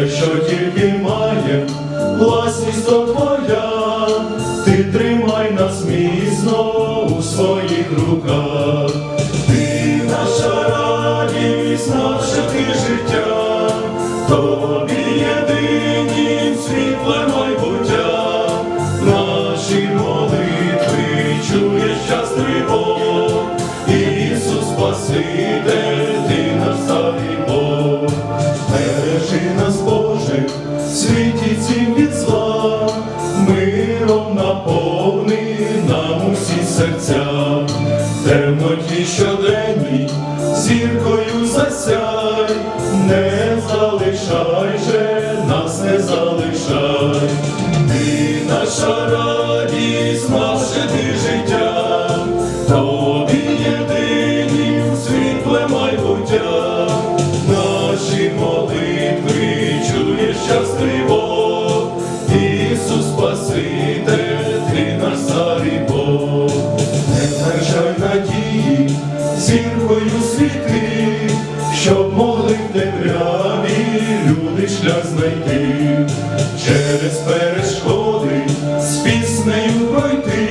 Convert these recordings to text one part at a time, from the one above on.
підіймає, власність то твоя, ти тримай нас міцно у своїх руках, ти наша радість, наше ти життя, тобі єдинім світле майбуття, наші молитви чуєш час тривог, Ісус Спаситель, темноті щоденній, зіркою засяй, не залишай же, нас не залишай, ти наша радість, наше ти життя, тобі єдинім світле майбуття, наші молитви чуєш час тривог, Ісус Спаситель, зіркою світи, щоб могли в люди шлях знайти, через перешкоди з піснею пройти,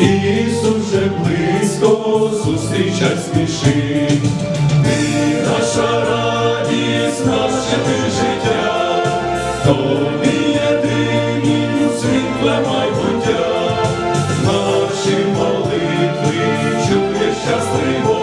Ісус вже близько зустрічай спішить. Майбуття,